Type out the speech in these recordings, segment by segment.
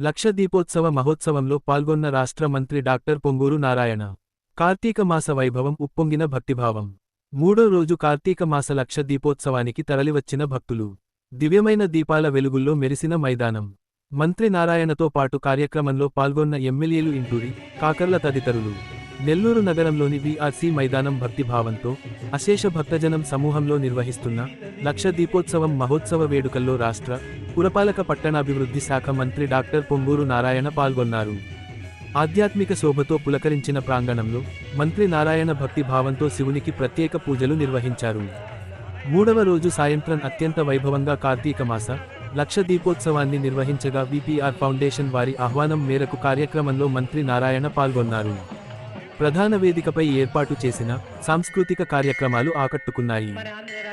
లక్ష దీపోత్సవ మహోత్సవంలో పాల్గొన్న రాష్ట్ర మంత్రి డాక్టర్ పొంగూరు నారాయణ. కార్తీక మాస వైభవం ఉప్పొంగిన భక్తిభావం. మూడో రోజు కార్తీక మాస లక్ష దీపోత్సవానికి తరలివచ్చిన భక్తులు. దివ్యమైన దీపాల వెలుగుల్లో మెరిసిన మైదానం. మంత్రి నారాయణతో పాటు కార్యక్రమంలో పాల్గొన్న ఎమ్మెల్యేలు ఇంటూరి కాకర్ల తదితరులు. నెల్లూరు నగరంలోని విఆర్సీ మైదానం భక్తిభావంతో అశేష భక్తజనం సమూహంలో నిర్వహిస్తున్న లక్ష దీపోత్సవం మహోత్సవ వేడుకల్లో రాష్ట్ర పురపాలక పట్టణాభివృద్ధి శాఖ మంత్రి డాక్టర్ పొంగూరు నారాయణ పాల్గొన్నారు. ఆధ్యాత్మిక శోభతో పులకరించిన ప్రాంగణంలో మంత్రి నారాయణ భక్తి భావంతో శివునికి ప్రత్యేక పూజలు నిర్వహించారు. మూడవ రోజు సాయంత్రం అత్యంత వైభవంగా కార్తీక మాస లక్ష దీపోత్సవాన్ని నిర్వహించగా విపిఆర్ ఫౌండేషన్ వారి ఆహ్వానం మేరకు కార్యక్రమంలో మంత్రి నారాయణ పాల్గొన్నారు. ప్రధాన వేదికపై ఏర్పాటు చేసిన సాంస్కృతిక కార్యక్రమాలు ఆకట్టుకున్నాయి.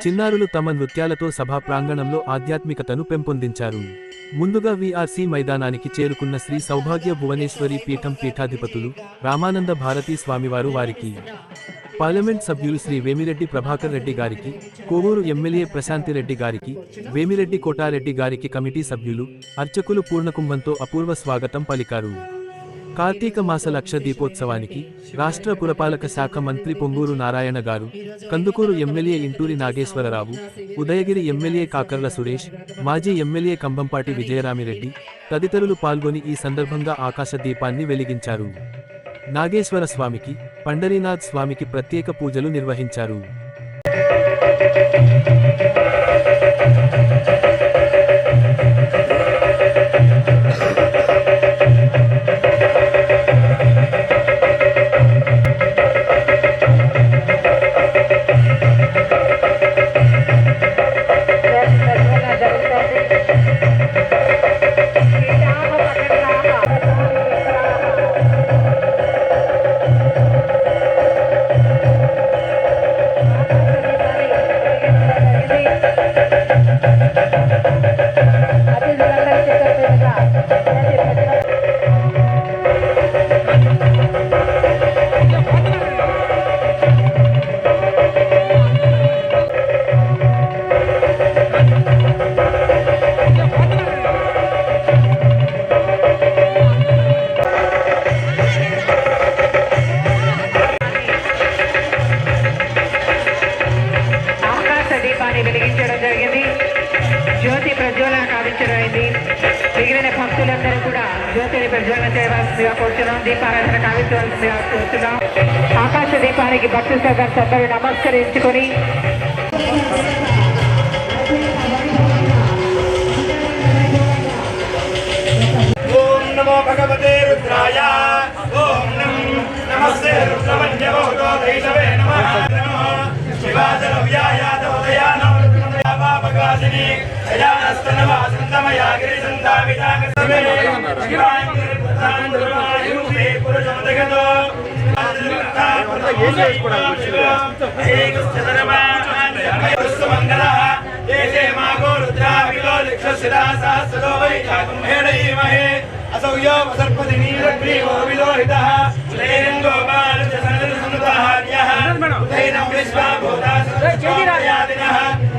చిన్నారులు తమ నృత్యాలతో సభా ప్రాంగణంలో ఆధ్యాత్మికతను పెంపొందించారు. ముందుగా విఆర్సి మైదానానికి చేరుకున్న శ్రీ సౌభాగ్య భువనేశ్వరి పీఠం పీఠాధిపతులు రామానంద భారతీ స్వామివారు వారికి. పార్లమెంట్ సభ్యులు శ్రీ వేమిరెడ్డి ప్రభాకర్ రెడ్డి గారికి కోవూరు ఎమ్మెల్యే ప్రశాంతిరెడ్డి గారికి వేమిరెడ్డి కోటారెడ్డి గారికి కమిటీ సభ్యులు అర్చకులు పూర్ణకుంభంతో అపూర్వ స్వాగతం పలికారు. కార్తీక మాస లక్ష దీపోత్సవానికి రాష్ట్ర పురపాలక శాఖ మంత్రి పొంగూరు నారాయణ గారు కందుకూరు ఎమ్మెల్యే ఇంటూరి నాగేశ్వరరావు ఉదయగిరి ఎమ్మెల్యే కాకర్ల సురేష్ మాజీ ఎమ్మెల్యే కంభంపాటి విజయరామిరెడ్డి తదితరులు పాల్గొని ఈ సందర్భంగా ఆకాశ దీపాన్ని వెలిగించారు. నాగేశ్వర స్వామికి పండరీనాథ్ స్వామికి ప్రత్యేక పూజలు నిర్వహించారు. వెలిగించడం జరిగింది. జ్యోతి ప్రజ్వలన కావించడమైంది. మిగిలిన భక్తులందరూ కూడా జ్యోతిని ప్రజ్వలన చేయవలసిందిగా కోరుతున్నాం దీపారాధన కావించవలసిందిగా కోరుతున్నాం ఆకాశ దీపానికి భక్తు సదస్సు అందరూ నమస్కరించుకొని భగవతే రుద్రాయ. ఓం నం నమస్తే రుద్రమన్యవోతో దైషవే నమః నమః. శివాజలవ్యాయ పాపకాశిని దయానస్తనవాసంతమయా గిరిసంతావితాగసమే శివాయ పుత్రాన్ దుర్వాయుపే పురుషం జగతో असौ यो सर्पति नीलग्रीवो विलोहितः श्रेरङ्गो बालचसनसनुताहार्यः उदैनं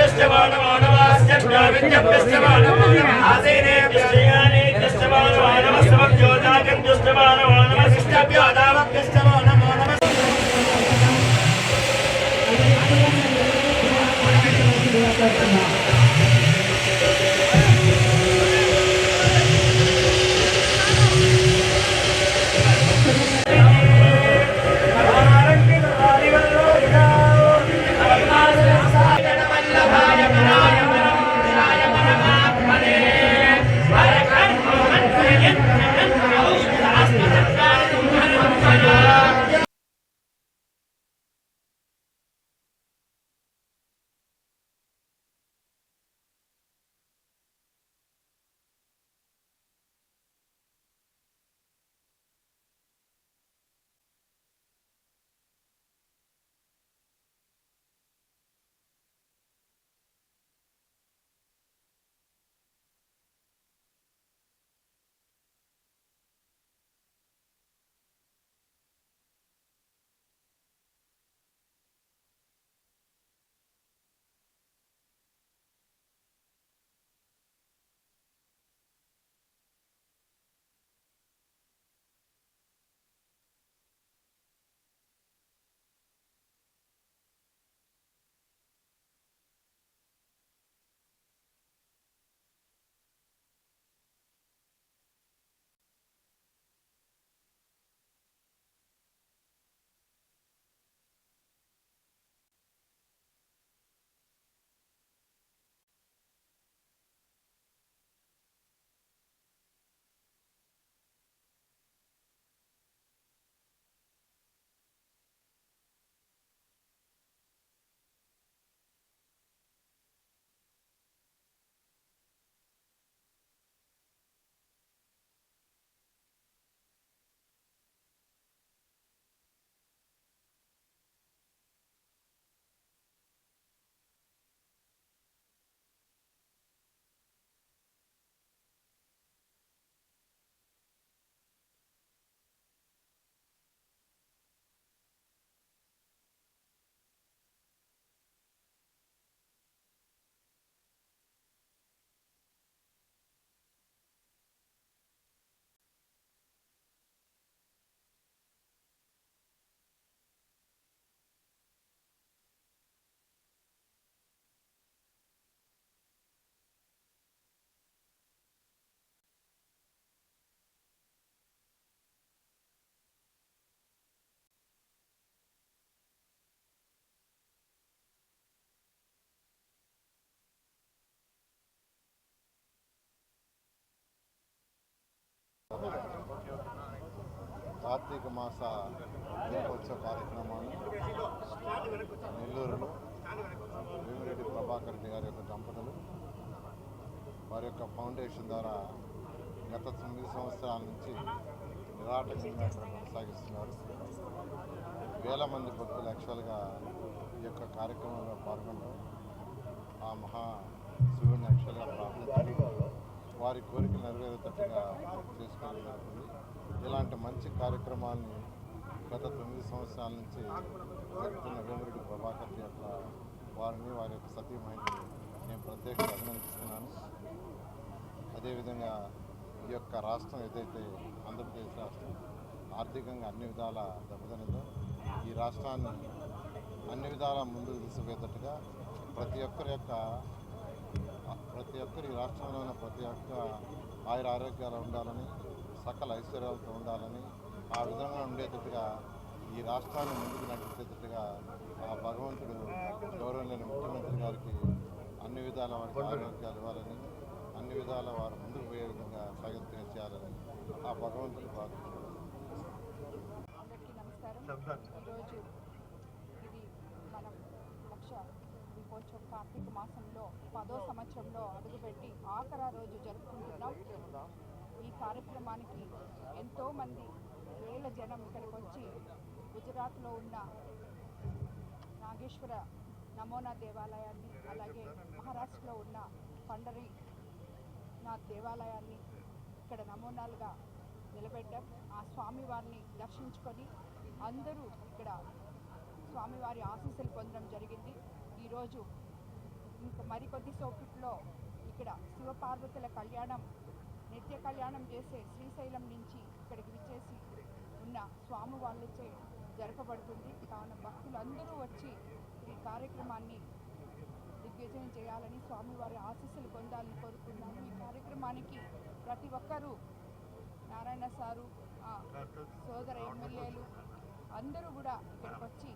విజ్ఞప్తిశ్చ మానవ మానవాస్య విజ్ఞప్తిశ్చ మానవ ఆసేనే విజ్ఞానే విజ్ఞప్తిశ్చ మానవ మానవ సమజ్యోతాకం దుష్ట మానవ మానవ శిష్టవ్యోతావక్తిశ్చ మానవ మానవ కార్తీక మాస దీపోత్సవ కార్యక్రమాన్ని నెల్లూరులో వేమిరెడ్డి ప్రభాకర్ రెడ్డి గారి యొక్క దంపతులు వారి యొక్క ఫౌండేషన్ ద్వారా గత తొమ్మిది సంవత్సరాల నుంచి నిరాటకంగా ఇక్కడ కొనసాగిస్తున్నారు. వేల మంది భక్తులు యాక్చువల్గా ఈ యొక్క కార్యక్రమంలో పాల్గొనడం ఆ మహా శివుని యాక్చువల్గా ప్రార్థించారు వారి కోరికలు నెరవేరేటట్టుగా చేసుకోవడం జరుగుతుంది ఇలాంటి మంచి కార్యక్రమాన్ని గత తొమ్మిది సంవత్సరాల నుంచి జరుగుతున్న వేమిరెడ్డి ప్రభాకర్ యొక్క వారిని వారి యొక్క సతీమణిని నేను ప్రత్యేకంగా అభినందిస్తున్నాను. అదేవిధంగా ఈ యొక్క రాష్ట్రం ఏదైతే ఆంధ్రప్రదేశ్ రాష్ట్రం ఆర్థికంగా అన్ని విధాల దెబ్బతినదో ఈ రాష్ట్రాన్ని అన్ని విధాల ముందుకు తీసుకుపోయేటట్టుగా ప్రతి ఒక్కరి యొక్క ప్రతి ఒక్కరి ఈ రాష్ట్రంలో ఉన్న ప్రతి ఒక్క ఆయుర ఆరోగ్యాలు ఉండాలని సకల ఐశ్వర్యాలతో ఉండాలని ఆ విధంగా ఉండేటట్టుగా ఈ రాష్ట్రాన్ని ముందుకు నడిపించేటట్టుగా ఆ భగవంతుడు గౌరవలేని ముఖ్యమంత్రి గారికి అన్ని విధాల వారికి ఆరోగ్యాలు ఇవ్వాలని అన్ని విధాల వారు ముందుకు పోయే విధంగా సాగిత్యం చేయాలని ఆ భగవంతుడు ప్రార్థించారు దీపోత్సవం కార్తీక మాసంలో పదో సంవత్సరంలో అడుగుపెట్టి ఆఖరా రోజు జరుపుకుంటున్నాం గ్రామానికి ఎంతోమంది వేల జనం ఇక్కడికి వచ్చి గుజరాత్లో ఉన్న నాగేశ్వర నమోనా దేవాలయాన్ని అలాగే మహారాష్ట్రలో ఉన్న పండరి నాథ్ దేవాలయాన్ని ఇక్కడ నమూనాలుగా నిలబెట్టాం. ఆ స్వామివారిని దర్శించుకొని అందరూ ఇక్కడ స్వామివారి ఆశీస్సులు పొందడం జరిగింది. ఈరోజు ఇంకా మరికొద్ది సోకిట్లో ఇక్కడ శివపార్వతుల కళ్యాణం నిత్య కళ్యాణం చేసే శ్రీశైలం నుంచి ఇక్కడికి విచ్చేసి ఉన్న స్వామి వాళ్ళచే జరపబడుతుంది. కావున భక్తులందరూ వచ్చి ఈ కార్యక్రమాన్ని దిగ్విజయం చేయాలని స్వామివారి ఆశీస్సులు పొందాలని కోరుకున్నాను ఈ కార్యక్రమానికి ప్రతి ఒక్కరూ నారాయణ సారు ఆ, సోదర ఎమ్మెల్యేలు అందరూ కూడా ఇక్కడికి వచ్చి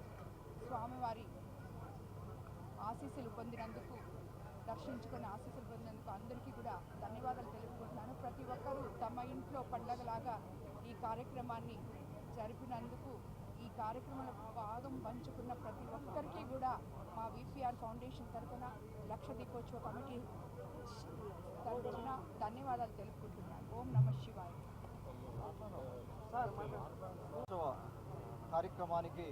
స్వామివారి ఆశీస్సులు పొందినందుకు దర్శించుకుని ఆశీస్సులు పొందినందుకు అందరికీ కూడా ధన్యవాదాలు తెలుపు ప్రతి ఒక్కరూ తమ ఇంట్లో పండగలాగా ఈ కార్యక్రమాన్ని జరిపినందుకు ఈ కార్యక్రమంలో భాగం పంచుకున్న ప్రతి ఒక్కరికి కూడా మా విపిఆర్ ఫౌండేషన్ తరఫున లక్ష దీపోత్సవ కమిటీ తరఫున ధన్యవాదాలు తెలుపుకుంటున్నాను. ఓం నమ శివాయ. ఉత్సవ కార్యక్రమానికి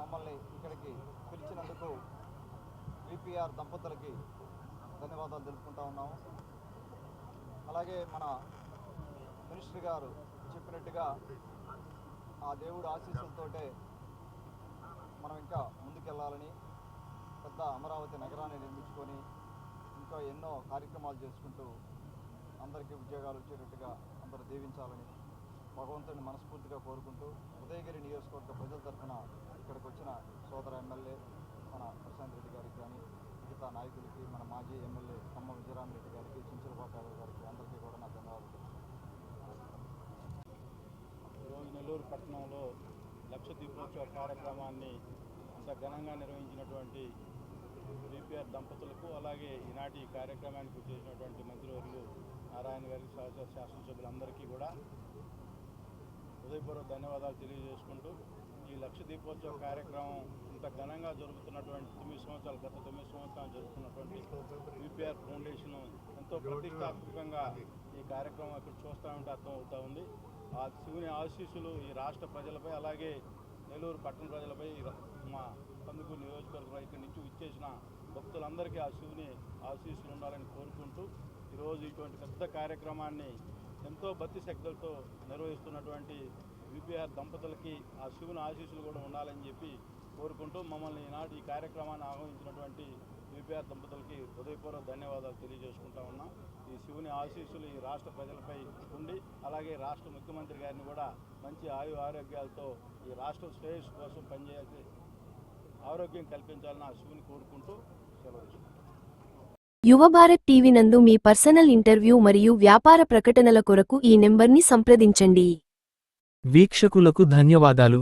మమ్మల్ని ఇక్కడికి పిలిచినందుకు విపిఆర్ దంపతులకి ధన్యవాదాలు తెలుపుకుంటా ఉన్నాము. అలాగే మన మినిస్టర్ గారు చెప్పినట్టుగా ఆ దేవుడు ఆశీస్సులతోటే మనం ఇంకా ముందుకెళ్ళాలని పెద్ద అమరావతి నగరాన్ని నిర్మించుకొని ఇంకా ఎన్నో కార్యక్రమాలు చేసుకుంటూ అందరికీ ఉద్యోగాలు వచ్చేటట్టుగా అందరూ దీవించాలని భగవంతుని మనస్ఫూర్తిగా కోరుకుంటూ ఉదయగిరి నియోజకవర్గ ప్రజల తరఫున ఇక్కడికి వచ్చిన సోదర ఎమ్మెల్యే మన ప్రశాంత్ రెడ్డి గారికి కానీ మిగతా నాయకులకి మన మాజీ ఎమ్మెల్యే కమ్మ విజయరామ్ రెడ్డి గారికి చించులపాకారావు గారికి అందరికీ కూడా నా ధన్యవాదాలు ఈ నెల్లూరు పట్టణంలో లక్ష దీపోత్సవ కార్యక్రమాన్ని అంత ఘనంగా నిర్వహించినటువంటి బీపీఆర్ దంపతులకు అలాగే ఈనాటి కార్యక్రమానికి చేసినటువంటి మంత్రివర్యులు నారాయణ గారికి సహచర శాసనసభ్యులందరికీ కూడా హృదయపూర్వక ధన్యవాదాలు తెలియజేసుకుంటూ ఈ లక్ష దీపోత్సవ కార్యక్రమం ఇంత ఘనంగా జరుగుతున్నటువంటి తొమ్మిది సంవత్సరాలు గత తొమ్మిది సంవత్సరాలు జరుగుతున్నటువంటి బీపీఆర్ ఫౌండేషన్ ఎంతో ప్రతిష్టాత్మకంగా ఈ కార్యక్రమం ఇక్కడ చూస్తూ ఉంటే అర్థం ఉంది. ఆ శివుని ఆశీస్సులు ఈ రాష్ట్ర ప్రజలపై అలాగే నెల్లూరు పట్టణ ప్రజలపై ఈ మా కందుకూరు నియోజకవర్గం ఇక్కడి నుంచి ఇచ్చేసిన భక్తులందరికీ ఆ శివుని ఆశీస్సులు ఉండాలని కోరుకుంటూ ఈరోజు ఇటువంటి పెద్ద కార్యక్రమాన్ని ఎంతో భక్తి శక్తులతో నిర్వహిస్తున్నటువంటి విపిఆర్ దంపతులకి ఆ శివుని ఆశీస్సులు కూడా ఉండాలని చెప్పి కోరుకుంటూ మమ్మల్ని ఈనాడు ఈ కార్యక్రమాన్ని ఆహ్వానించినటువంటి విపిఆర్ దంపతులకి హృదయపూర్వక ధన్యవాదాలు తెలియజేసుకుంటా ఉన్నాం. ఈ శివుని ఆశీస్సులు ఈ రాష్ట్ర ప్రజలపై ఉండి అలాగే రాష్ట్ర ముఖ్యమంత్రి గారిని కూడా మంచి ఆయు ఆరోగ్యాలతో ఈ రాష్ట్ర శ్రేయస్సు కోసం పనిచేసే ఆరోగ్యం కల్పించాలని ఆ శివుని కోరుకుంటూ సెలవు యువ భారత్ టీవీ నందు మీ పర్సనల్ ఇంటర్వ్యూ మరియు వ్యాపార ప్రకటనల కొరకు ఈ నెంబర్ని సంప్రదించండి. వీక్షకులకు ధన్యవాదాలు.